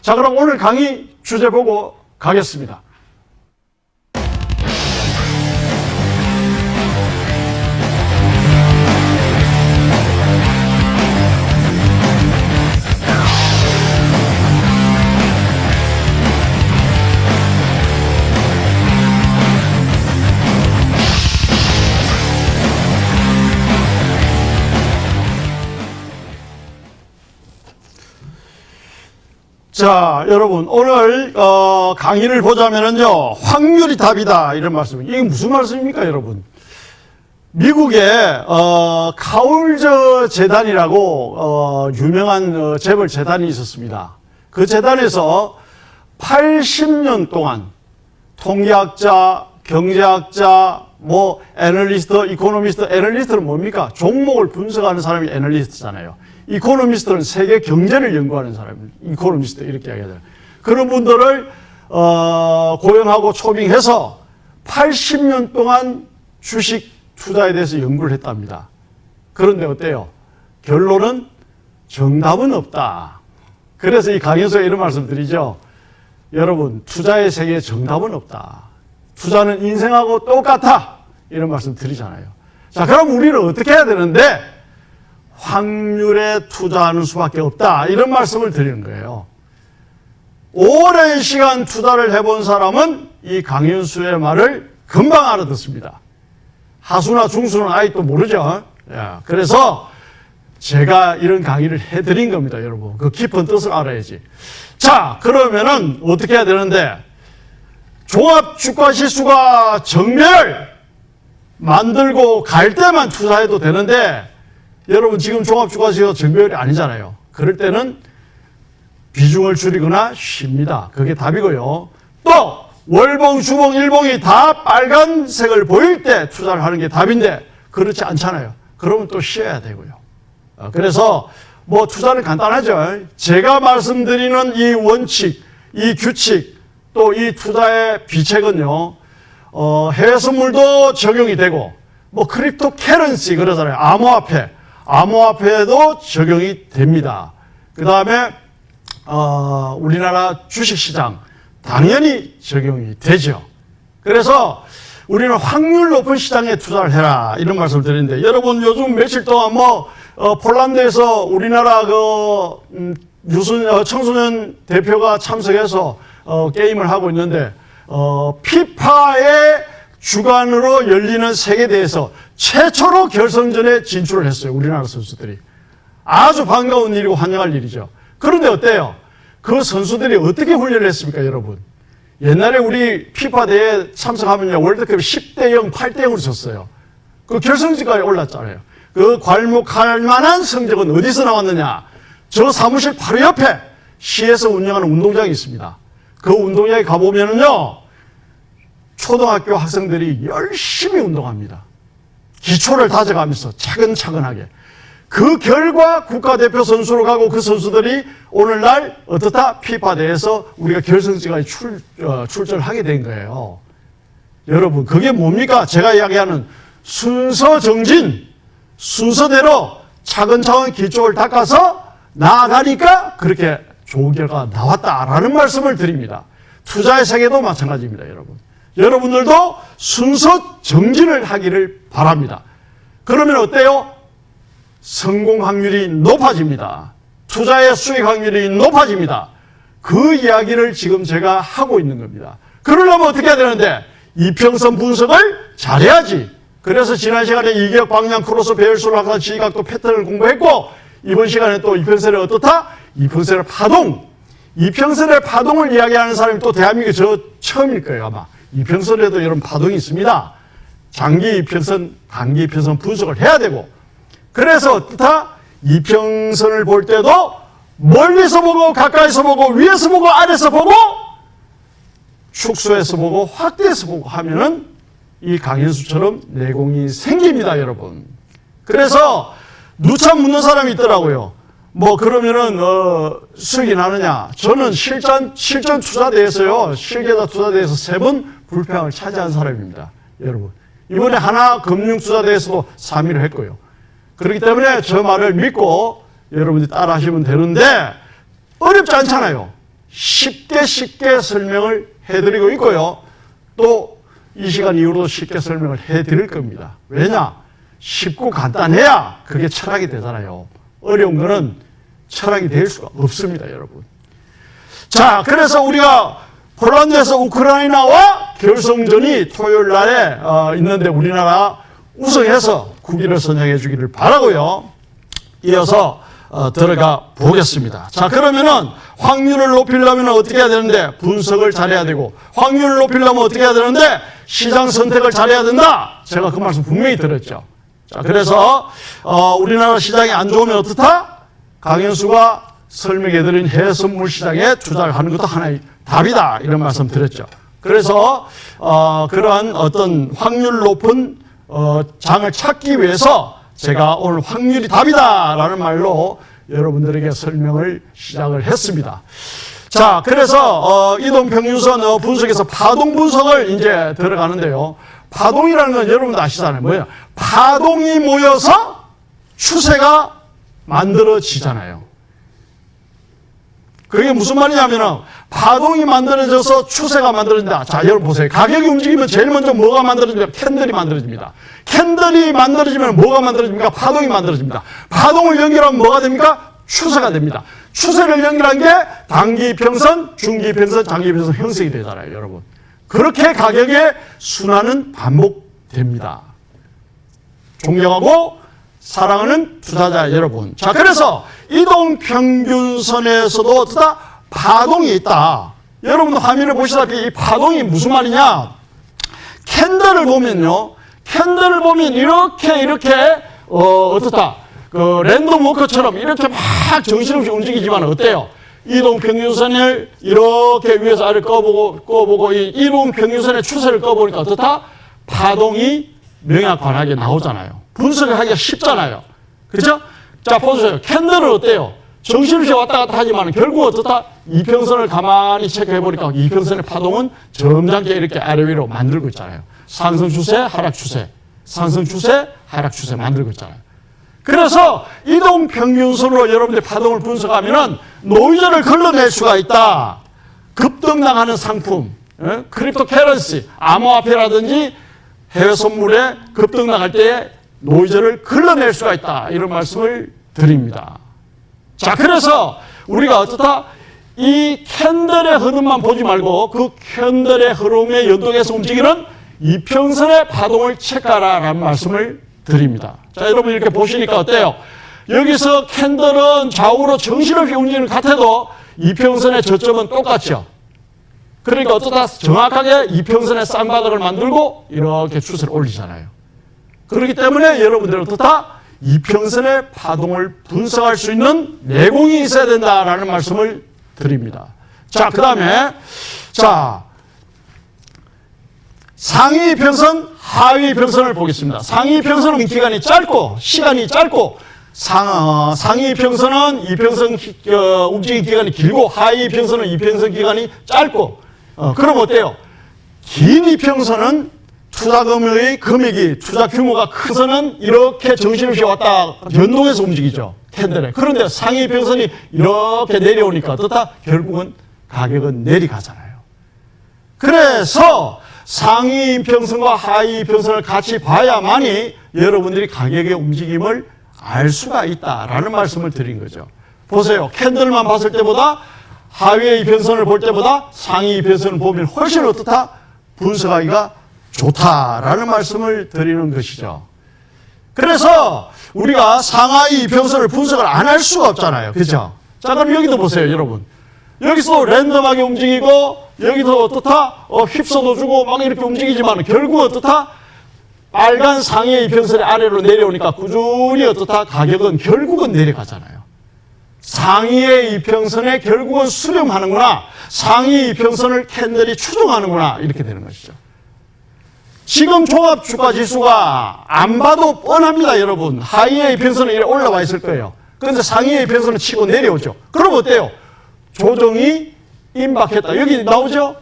자, 그럼 오늘 강의 주제 보고 가겠습니다. 자, 여러분, 오늘, 어, 강의를 보자면은요, 확률이 답이다. 이런 말씀. 이게 무슨 말씀입니까, 여러분? 미국에, 어, 카울저 재단이라고, 어, 유명한 어, 재벌 재단이 있었습니다. 그 재단에서 80년 동안 통계학자, 경제학자, 뭐, 애널리스트, 이코노미스트, 애널리스트는 뭡니까? 종목을 분석하는 사람이 애널리스트잖아요. 이코노미스트는 세계 경제를 연구하는 사람입니다. 이코노미스트 이렇게 이야기하잖아요. 그런 분들을 어, 고용하고 초빙해서 80년 동안 주식 투자에 대해서 연구를 했답니다. 그런데 어때요? 결론은 정답은 없다. 그래서 이 강연소에 이런 말씀 드리죠. 여러분, 투자의 세계에 정답은 없다. 투자는 인생하고 똑같아. 이런 말씀 드리잖아요. 자, 그럼 우리는 어떻게 해야 되는데? 확률에 투자하는 수밖에 없다. 이런 말씀을 드리는 거예요. 오랜 시간 투자를 해본 사람은 이 강윤수의 말을 금방 알아듣습니다. 하수나 중수는 아직도 모르죠. 야, 그래서 제가 이런 강의를 해드린 겁니다, 여러분. 그 깊은 뜻을 알아야지. 자, 그러면은 어떻게 해야 되는데, 종합 주가 지수가 정멸 만들고 갈 때만 투자해도 되는데, 여러분 지금 종합주가지수가 정별이 아니잖아요. 그럴 때는 비중을 줄이거나 쉽니다. 그게 답이고요. 또 월봉, 주봉, 일봉이 다 빨간색을 보일 때 투자를 하는 게 답인데 그렇지 않잖아요. 그러면 또 쉬어야 되고요. 어, 그래서 뭐 투자는 간단하죠. 제가 말씀드리는 이 원칙, 이 규칙, 또 이 투자의 비책은요. 어, 해외 선물도 적용이 되고 뭐 크립토 캐런시 그러잖아요. 암호화폐. 암호화폐도 적용이 됩니다. 그 다음에 어, 우리나라 주식시장 당연히 적용이 되죠. 그래서 우리는 확률 높은 시장에 투자를 해라 이런 말씀을 드리는데 여러분 요즘 며칠 동안 뭐 어, 폴란드에서 우리나라 그 음, 유순 어, 청소년 대표가 참석해서 어, 게임을 하고 있는데 어, 피파의 주관으로 열리는 세계대회에서 최초로 결승전에 진출을 했어요. 우리나라 선수들이. 아주 반가운 일이고 환영할 일이죠. 그런데 어때요? 그 선수들이 어떻게 훈련을 했습니까, 여러분? 옛날에 우리 피파 대회 참석하면요, 월드컵 10대 0, 8대 0으로 졌어요. 그 결승지까지 올랐잖아요. 그 괄목할 만한 성적은 어디서 나왔느냐? 저 사무실 바로 옆에 시에서 운영하는 운동장이 있습니다. 그 운동장에 가보면은요, 초등학교 학생들이 열심히 운동합니다. 기초를 다져가면서 차근차근하게. 그 결과 국가대표 선수로 가고 그 선수들이 오늘날 어떻다? 피파 대에서 우리가 결승지까지 출, 어, 출전하게 된 거예요. 여러분, 그게 뭡니까? 제가 이야기하는 순서 정진, 순서대로 차근차근 기초를 닦아서 나아가니까 그렇게 좋은 결과가 나왔다라는 말씀을 드립니다. 투자의 세계도 마찬가지입니다, 여러분. 여러분들도 순서 정진을 하기를 바랍니다. 그러면 어때요? 성공 확률이 높아집니다. 투자의 수익 확률이 높아집니다. 그 이야기를 지금 제가 하고 있는 겁니다. 그러려면 어떻게 해야 되는데? 이평선 분석을 잘해야지. 그래서 지난 시간에 이격 방향 크로스 배열수를 하고 지각도 패턴을 공부했고, 이번 시간에 또 이평선의 어떻다? 이평선의 파동. 이평선의 파동을 이야기하는 사람이 또 대한민국에 저 처음일 거예요, 아마. 이평선에도 이런 파동이 있습니다. 장기 이평선, 단기 이평선 분석을 해야 되고, 그래서 어떻다? 이평선을 볼 때도 멀리서 보고, 가까이서 보고, 위에서 보고, 아래서 보고, 축소해서 보고, 확대해서 보고 하면은 이 강현수처럼 내공이 생깁니다, 여러분. 그래서 누차 묻는 사람이 있더라고요. 뭐 그러면은 어 수익이 나느냐? 저는 실전 실전 투자대에서요. 실계다 투자대에서 세 번 불평을 차지한 사람입니다. 여러분. 이번에 하나 금융 투자대에서도 3위를 했고요. 그렇기 때문에 저 말을 믿고 여러분들이 따라 하시면 되는데 어렵지 않잖아요. 쉽게 쉽게 설명을 해드리고 있고요. 또 이 시간 이후로 쉽게 설명을 해드릴 겁니다. 왜냐? 쉽고 간단해야 그게 철학이 되잖아요. 어려운 거는 철학이 될 수가 없습니다, 여러분. 자, 그래서 우리가 폴란드에서 우크라이나와 결승전이 토요일 날에 어, 있는데 우리나라 우승해서 국기를 선양해 주기를 바라고요. 이어서 어, 들어가 보겠습니다. 자, 그러면은 확률을 높이려면 어떻게 해야 되는데 분석을 잘해야 되고 확률을 높이려면 어떻게 해야 되는데 시장 선택을 잘해야 된다. 제가 그 말씀 분명히 들었죠. 자, 그래서 어, 우리나라 시장이 안 좋으면 어떻다? 강현수가 설명해드린 해외 선물 시장에 투자를 하는 것도 하나의 답이다. 이런 말씀 드렸죠. 그래서 어, 그러한 어떤 확률 높은 어, 장을 찾기 위해서 제가 오늘 확률이 답이다라는 말로 여러분들에게 설명을 시작을 했습니다. 자, 그래서 어, 이동 평균선 어, 분석에서 파동 분석을 이제 들어가는데요. 파동이라는 건 여러분도 아시잖아요. 뭐예요? 파동이 모여서 추세가 만들어지잖아요. 그게 무슨 말이냐면은 파동이 만들어져서 추세가 만들어진다. 자, 여러분 보세요. 가격이 움직이면 제일 먼저 뭐가 만들어집니까? 캔들이 만들어집니다. 캔들이 만들어지면 뭐가 만들어집니까? 파동이 만들어집니다. 파동을 연결하면 뭐가 됩니까? 추세가 됩니다. 추세를 연결한 게 단기 평선, 중기 평선, 장기 평선 형성이 되잖아요, 여러분. 그렇게 가격의 순환은 반복됩니다. 존경하고 사랑하는 투자자 여러분. 자, 그래서 이동 평균선에서도 어떠다? 파동이 있다. 여러분도 화면을 보시다시피 이 파동이 무슨 말이냐? 캔들을 보면요. 캔들을 보면 이렇게 이렇게 어 어떻다? 그 랜덤 워커처럼 이렇게 막 정신없이 움직이지만 어때요? 이동 평균선을 이렇게 위에서 아래 꺼보고 꺼보고 이 이동 평균선의 추세를 꺼보니까 어떻다? 파동이 명약관하게 나오잖아요. 분석을 하기가 쉽잖아요. 그렇죠? 자 보세요. 캔들은 어때요? 정신없이 왔다 갔다 하지만 결국 어떻다? 이평선을 가만히 체크해 보니까 이평선의 파동은 점잖게 이렇게 아래 위로 만들고 있잖아요. 상승 추세, 하락 추세, 상승 추세, 하락 추세 만들고 있잖아요. 그래서 이동 평균선으로 여러분들 파동을 분석하면은 노이즈를 걸러낼 수가 있다. 급등당하는 상품, 어? 크립토 캐런시, 암호화폐라든지 해외 선물에 급등당할 때에 노이즈를 걸러낼 수가 있다. 이런 말씀을 드립니다. 자, 그래서 우리가 어떻다? 이 캔들의 흐름만 보지 말고 그 캔들의 흐름에 연동해서 움직이는 이평선의 파동을 체크하라라는 말씀을 드립니다. 자, 여러분 이렇게 보시니까 어때요? 여기서 캔들은 좌우로 정신없이 움직이는 것 같아도 이평선의 저점은 똑같죠. 그러니까 어쩌다 정확하게 이평선의 쌍바닥을 만들고 이렇게 추세를 올리잖아요. 그렇기 때문에 여러분들은 어떻다? 이평선의 파동을 분석할 수 있는 내공이 있어야 된다라는 말씀을 드립니다. 자, 그 다음에, 자, 상위 평선, 하위 평선을 보겠습니다. 상위 평선은 기간이 짧고, 시간이 짧고, 상, 어, 상위 평선은 이평선 기- 어, 움직임 기간이 길고, 하위 평선은 이평선 기간이 짧고, 어, 그럼 어때요? 긴 이평선은 투자금의 금액이 투자 규모가 커서는 이렇게 정신없이 왔다 연동해서 움직이죠. 캔들에. 그런데 상위 평선이 이렇게 내려오니까 어떻다? 결국은 가격은 내려가잖아요. 그래서 상위 평선과 하위 평선을 같이 봐야만이 여러분들이 가격의 움직임을 알 수가 있다라는 말씀을 드린 거죠. 보세요. 캔들만 봤을 때보다 하위의 이평선을 볼 때보다 상위 이평선을 보면 훨씬 어떻다? 분석하기가 좋다라는 말씀을 드리는 것이죠. 그래서 우리가 상하이 이평선을 분석을 안 할 수가 없잖아요. 그죠? 자, 그럼 여기도 보세요, 여러분. 여기서 랜덤하게 움직이고, 여기도 어떻다? 어, 휩써도 주고 막 이렇게 움직이지만 결국 어떻다? 빨간 상해 이평선의 아래로 내려오니까 꾸준히 어떻다? 가격은 결국은 내려가잖아요. 상위의 이평선에 결국은 수렴하는구나. 상위 이평선을 캔들이 추종하는구나. 이렇게 되는 것이죠. 지금 종합 주가 지수가 안 봐도 뻔합니다, 여러분. 하위의 이평선은 이렇게 올라와 있을 거예요. 그런데 상위의 이평선은 치고 내려오죠. 그럼 어때요? 조정이 임박했다. 여기 나오죠?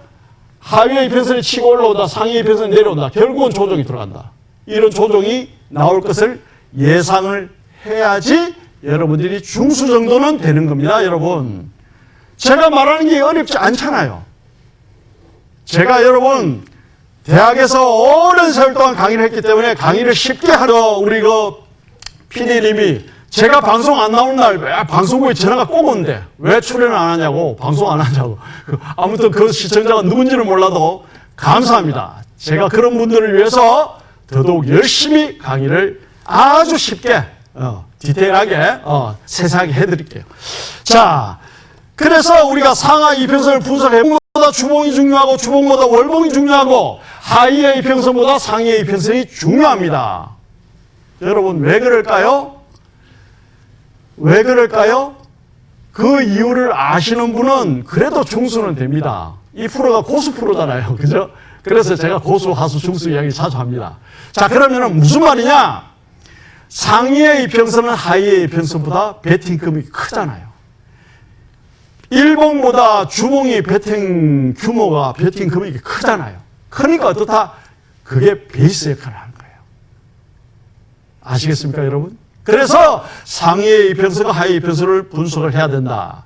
하위의 이평선이 치고 올라오다, 상위의 이평선이 내려온다. 결국은 조정이 들어간다. 이런 조정이 나올 것을 예상을 해야지 여러분들이 중수 정도는 되는 겁니다, 여러분. 제가 말하는 게 어렵지 않잖아요. 제가 여러분 대학에서 오랜 세월 동안 강의를 했기 때문에 강의를 쉽게 하러 우리 그 PD님이 제가 방송 안 나오는 날 왜 방송국에 전화가 꼭 온대. 왜 출연 안 하냐고 방송 안 하냐고. 그 아무튼 그 시청자가 누군지는 몰라도 감사합니다. 제가 그런 분들을 위해서 더더욱 열심히 강의를 아주 쉽게 어, 디테일하게 어, 세세하게 해드릴게요. 자, 그래서 우리가 상하 이평선을 분석해 보다 주봉이 중요하고 주봉보다 월봉이 중요하고 하이의 이평선보다 상위의 이평선이 중요합니다. 여러분 왜 그럴까요? 왜 그럴까요? 그 이유를 아시는 분은 그래도 중수는 됩니다. 이 프로가 고수 프로잖아요. 그죠? 그래서 제가 고수, 하수, 중수 이야기 자주 합니다. 자, 그러면 무슨 말이냐? 상위의 이평선은 하위의 이평선보다 베팅금이 크잖아요. 일봉보다 주봉이 베팅 규모가 베팅 금액이 크잖아요. 크니까 어떻다? 그게 베이스 역할을 하는 거예요. 아시겠습니까, 여러분? 그래서 상위의 이평선과 하위의 이평선을 분석을 해야 된다.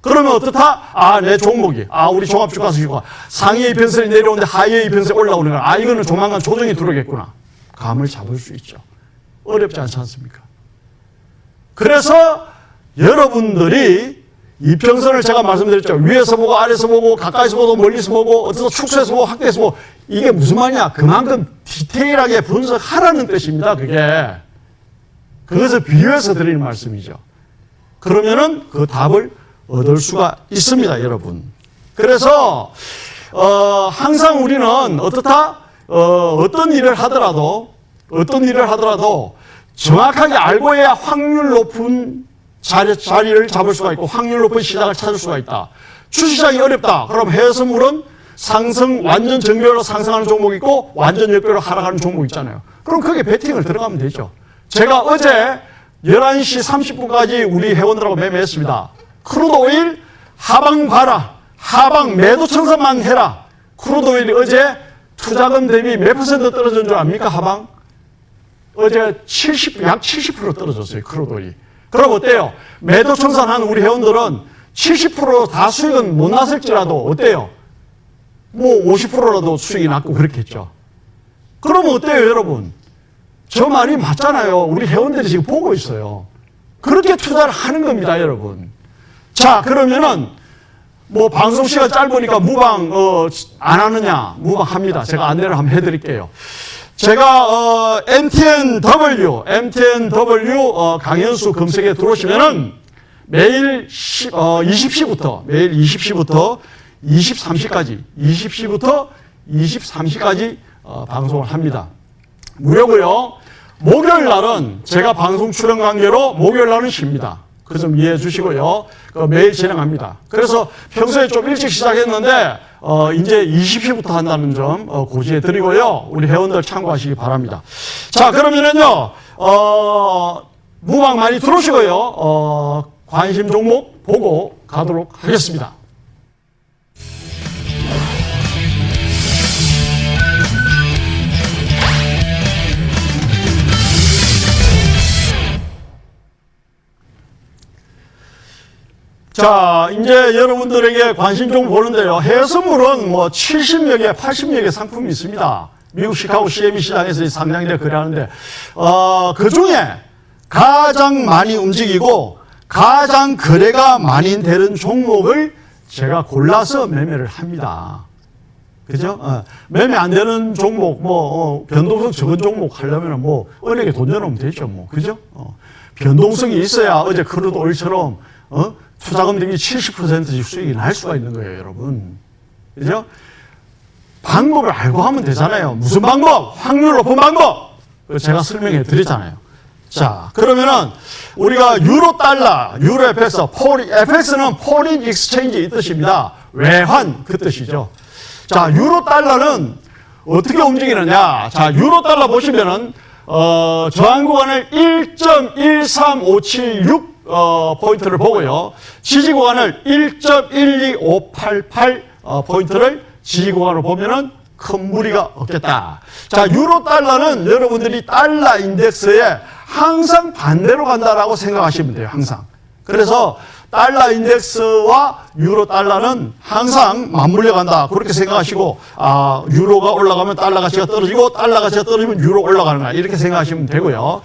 그러면 어떻다? 아, 내 종목이. 아, 우리 종합주가수가 상위의 이평선이 내려오는데 하위의 이평선이 올라오는 거야. 아, 이거는 조만간 조정이 들어오겠구나. 감을 잡을 수 있죠. 어렵지 않지 않습니까? 그래서 여러분들이 이평선을 제가 말씀드렸죠. 위에서 보고 아래에서 보고 가까이서 보고 멀리서 보고 어디서 축소해서 보고 확대해서 보고 이게 무슨 말이냐? 그만큼 디테일하게 분석하라는 뜻입니다. 그게. 그것을 비유해서 드리는 말씀이죠. 그러면은 그 답을 얻을 수가 있습니다, 여러분. 그래서 어, 항상 우리는 어떻다? 어, 어떤 일을 하더라도 어떤 일을 하더라도 정확하게 알고 해야 확률 높은 자리, 자리를 잡을 수가 있고 확률 높은 시장을 찾을 수가 있다. 주시장이 어렵다. 그럼 해외선물은 상승, 완전 정별로 상승하는 종목이 있고 완전 역별로 하락하는 종목 있잖아요. 그럼 거기에 베팅을 들어가면 되죠. 제가 어제 11시 30분까지 우리 회원들하고 매매했습니다. 크루드 오일 하방 봐라. 하방 매도 청산만 해라. 크루드 오일이 어제 투자금 대비 몇 퍼센트 떨어진 줄 압니까? 하방? 어제 70, 약 70% 떨어졌어요. 크루드 오일이. 그럼 어때요? 매도 청산한 우리 회원들은 70%다 수익은 못 났을지라도 어때요? 뭐 50%라도 수익이 났고 그렇겠죠. 그러면 어때요, 여러분? 저 말이 맞잖아요. 우리 회원들이 지금 보고 있어요. 그렇게 투자를 하는 겁니다, 여러분. 자, 그러면은 뭐 방송 시간 짧으니까 무방 어, 안 하느냐? 무방 합니다. 제가 안내를 한번 해드릴게요. 제가 어, MTNW, MTNW 어, 강연수 검색에 들어오시면은 매일 10, 어, 20시부터 매일 20시부터 23시까지 20시부터 23시까지 어, 방송을 합니다. 무료고요. 목요일 날은 제가 방송 출연 관계로 목요일 날은 쉽니다. 그점 이해해 주시고요. 그 매일 진행합니다. 그래서 평소에 좀 일찍 시작했는데 어, 이제 20시부터 한다는 점 어, 고지해 드리고요. 우리 회원들 참고하시기 바랍니다. 자, 그러면은요. 어, 무방 많이 들어오시고요. 어, 관심 종목 보고 가도록 하겠습니다. 자, 이제 여러분들에게 관심 좀 보는데요. 해외선물은 뭐 70여 개, 80여 개 상품이 있습니다. 미국 시카고 CME 시장에서 상장돼 거래하는데, 어, 그 중에 가장 많이 움직이고 가장 거래가 많이 되는 종목을 제가 골라서 매매를 합니다. 그죠? 어, 매매 안 되는 종목, 뭐, 어, 변동성 적은 종목 하려면 뭐, 은행에 돈 내놓으면 되죠, 뭐. 그죠? 어, 변동성이 있어야 어제 크루드 오일처럼, 어, 투자금 대비 70%씩 수익이 날 수가 있는 거예요, 여러분. 그죠? 방법을 알고 하면 되잖아요. 무슨 방법? 확률 높은 방법! 제가 설명해 드렸잖아요. 자, 그러면은 우리가 유로 달러, 유로 FX, 포리, FX는 포린 익스체인지 이 뜻입니다. 외환 그 뜻이죠. 자, 유로 달러는 어떻게 움직이느냐? 자, 유로 달러 보시면은 어, 저항 구간을 1.13576 어, 포인트를 보고요. 지지 구간을 1.12588 어, 포인트를 지지 구간으로 보면은 큰 무리가 없겠다. 자, 유로 달러는 여러분들이 달러 인덱스에 항상 반대로 간다라고 생각하시면 돼요. 항상. 그래서 달러 인덱스와 유로 달러는 항상 맞물려 간다. 그렇게 생각하시고, 아, 유로가 올라가면 달러 가치가 떨어지고, 달러 가치가 떨어지면 유로 올라가는 거야. 이렇게 생각하시면 되고요.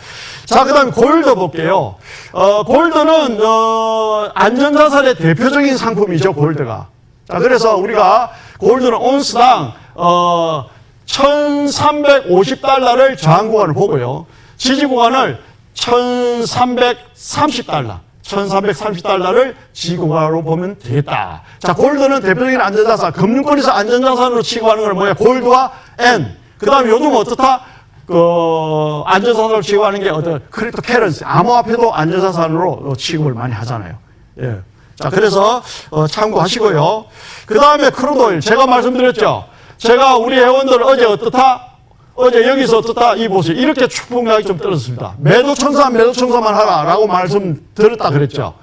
자, 그 다음에 골드 볼게요. 어, 골드는, 어, 안전자산의 대표적인 상품이죠, 골드가. 자, 그래서 우리가 골드는 온스당, 어, 1350달러를 저항 구간을 보고요. 지지 구간을 1330달러. 1330달러를 지구가로 보면 되겠다. 자, 골드는 대표적인 안전자산, 금융권에서 안전자산으로 취급하는 건 뭐야? 골드와 N. 그 다음에 요즘 어떻다? 그, 안전자산으로 취급하는 게 어떤 크립토 캐런시, 암호화폐도 안전자산으로 취급을 많이 하잖아요. 예. 자, 그래서, 어, 참고하시고요. 그 다음에 크루도일. 제가 말씀드렸죠. 제가 우리 회원들 어제 어떻다? 어제 여기서 어떻다? 이 보세요. 이렇게 추풍량이 좀 떨어졌습니다. 매도 청산, 매도 청산만 하라라고 말씀 드렸다 그랬죠.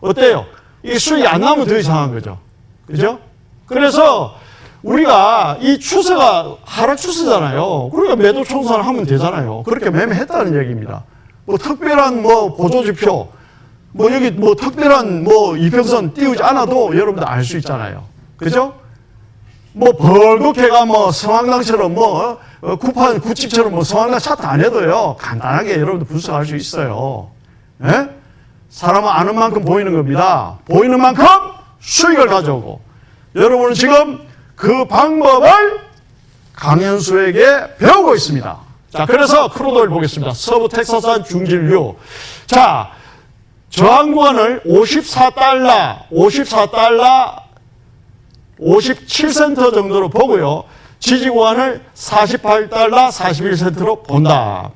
어때요? 이 수익이 안 나면 더 이상한 거죠. 그죠? 그래서 우리가 이 추세가 하락 추세잖아요. 그러니까 매도 청산을 하면 되잖아요. 그렇게 매매했다는 얘기입니다. 뭐 특별한 뭐 보조 지표, 뭐 여기 뭐 특별한 뭐 이평선 띄우지 않아도 여러분들 알 수 있잖아요. 그죠? 뭐 벌겋게가 뭐 성황당처럼 뭐 어, 구판 구집처럼 뭐 성황당 차트 안 해도요 간단하게 여러분들 분석할 수 있어요. 예? 사람은 아는 만큼 보이는 겁니다. 보이는 만큼 수익을 가져오고 여러분은 지금 그 방법을 강현수에게 배우고 있습니다. 자, 그래서 크루도일 보겠습니다. 서부 텍사스산 중진류. 자, 저항 구간을 54달러, 54달러 57센터 정도로 보고요. 지지 구간을 48달러 41센트로 본다.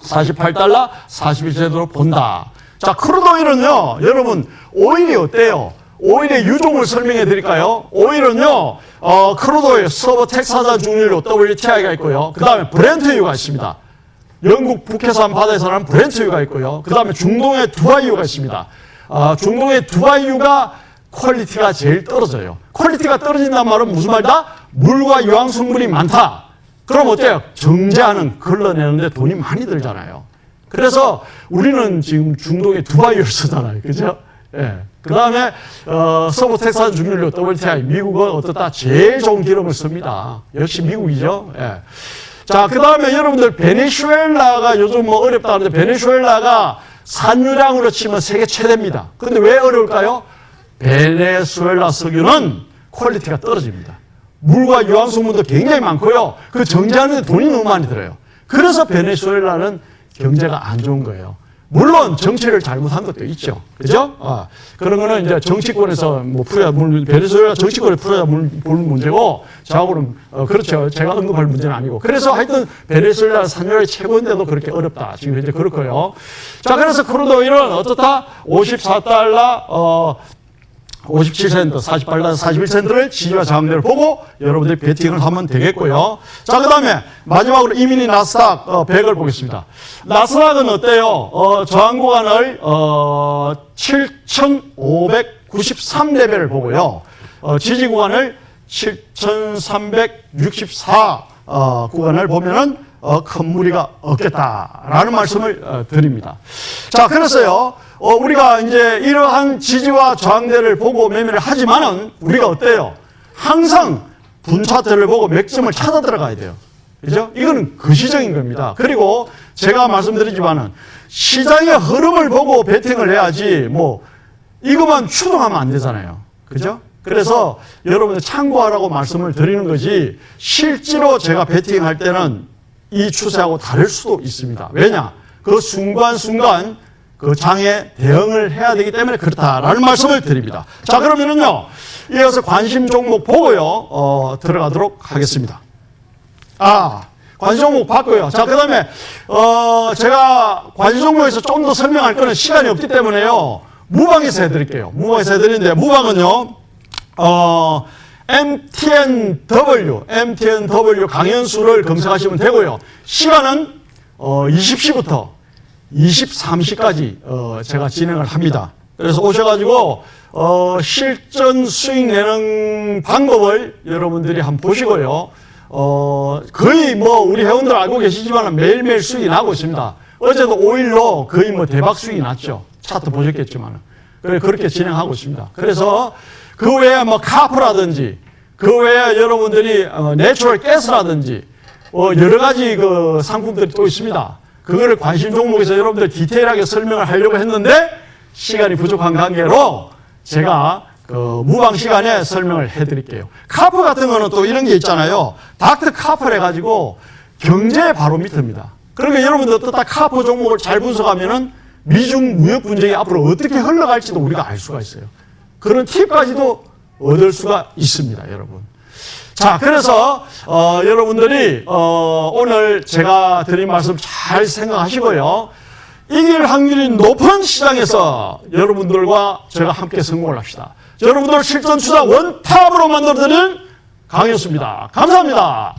48달러 41센트로 본다. 자, 크루도일은요, 여러분, 오일이 어때요? 오일의 유종을 설명해 드릴까요? 오일은요, 어, 크루도일, 서버 텍사산 중류로 WTI가 있고요. 그 다음에 브렌트유가 있습니다. 영국 북해산 바다에서 나는 브렌트유가 있고요. 그 다음에 중동의 두바이유가 있습니다. 어, 중동의 두바이유가 퀄리티가 제일 떨어져요. 퀄리티가 떨어진단 말은 무슨 말이다? 물과 유황 성분이 많다. 그럼 어때요? 정제하는 걸러내는데 돈이 많이 들잖아요. 그래서 우리는 지금 중동에 두바이를 쓰잖아요. 그죠? 예. 그 다음에, 어, 서부 텍사스 중률료 WTI, 미국은 어떻다? 제일 좋은 기름을 씁니다. 역시 미국이죠. 예. 자, 그 다음에 여러분들 베네수엘라가 요즘 뭐 어렵다 하는데 베네수엘라가 산유량으로 치면 세계 최대입니다. 근데 왜 어려울까요? 베네수엘라 석유는 퀄리티가 떨어집니다. 물과 유황 성분도 굉장히 많고요. 그 정제하는 데 돈이 너무 많이 들어요. 그래서 베네수엘라는 경제가 안 좋은 거예요. 물론 정치를 잘못한 것도 있죠. 그죠? 아, 그런 거는 이제 정치권에서 뭐 풀어야 물, 베네수엘라 정치권에 풀어야 물, 물 문제고, 저하고는, 어, 그렇죠. 제가 언급할 문제는 아니고. 그래서 하여튼 베네수엘라 산유량이 최고인데도 그렇게 어렵다. 지금 현재 그렇고요. 자, 그래서 크루도일은 어떻다? 54달러, 어, 57센트, 48달러, 41센트를 지지와 저항대를 보고 여러분들이 베팅을 하면 되겠고요. 자, 그 다음에 마지막으로 이민희 나스닥 어, 100을 보겠습니다. 나스닥은 어때요? 어, 저항 구간을 어, 7,593레벨을 보고요. 어, 지지 구간을 7,364 어, 구간을 보면은 어, 큰 무리가 없겠다라는 말씀을 어, 드립니다. 자, 그래서요, 어, 우리가 이제 이러한 지지와 저항대를 보고 매매를 하지만은 우리가 어때요? 항상 분차트를 보고 맥점을 찾아 들어가야 돼요. 그죠? 이거는 거시적인 겁니다. 그리고 제가 말씀드리지만은 시장의 흐름을 보고 베팅을 해야지 뭐 이것만 추동하면 안 되잖아요. 그죠? 그래서 여러분들 참고하라고 말씀을 드리는 거지 실제로 제가 베팅할 때는 이 추세하고 다를 수도 있습니다. 왜냐? 그 순간순간 그 장에 대응을 해야 되기 때문에 그렇다라는 말씀을 드립니다. 자, 그러면은요, 이어서 관심 종목 보고요, 어, 들어가도록 하겠습니다. 아, 관심 종목 봤고요. 자, 그 다음에, 어, 제가 관심 종목에서 좀 더 설명할 거는 시간이 없기 때문에요, 무방에서 해드릴게요. 무방에서 해드리는데, 무방은요, 어, MTNW, MTNW 강연수를 검색하시면 되고요. 시간은 어, 20시부터 23시까지 어, 제가 진행을 합니다. 그래서 오셔가지고 어, 실전 수익 내는 방법을 여러분들이 한번 보시고요. 어, 거의 뭐 우리 회원들 알고 계시지만 매일매일 수익이 나고 있습니다. 어제도 5일로 거의 뭐 대박 수익이 났죠. 차트 보셨겠지만. 그래, 그렇게 진행하고 있습니다. 그래서 그 외에 뭐 카프라든지 그 외에 여러분들이 어, 내추럴 가스라든지 어, 여러 가지 그 상품들이 또 있습니다. 그거를 관심 종목에서 여러분들 디테일하게 설명을 하려고 했는데 시간이 부족한 관계로 제가 그 무방 시간에 설명을 해드릴게요. 카프 같은 거는 또 이런 게 있잖아요. 닥터 카프를 해가지고 경제 바로미터입니다. 그러니까 여러분들 또딱 카프 종목을 잘 분석하면은 미중 무역 분쟁이 앞으로 어떻게 흘러갈지도 우리가 알 수가 있어요. 그런 팁까지도 얻을 수가 있습니다, 여러분. 자, 그래서 어, 여러분들이 어, 오늘 제가 드린 말씀 잘 생각하시고요. 이길 확률이 높은 시장에서 여러분들과 제가 함께 성공을 합시다. 여러분들 실전 투자 원탑으로 만들어드리는 강현수입니다. 감사합니다.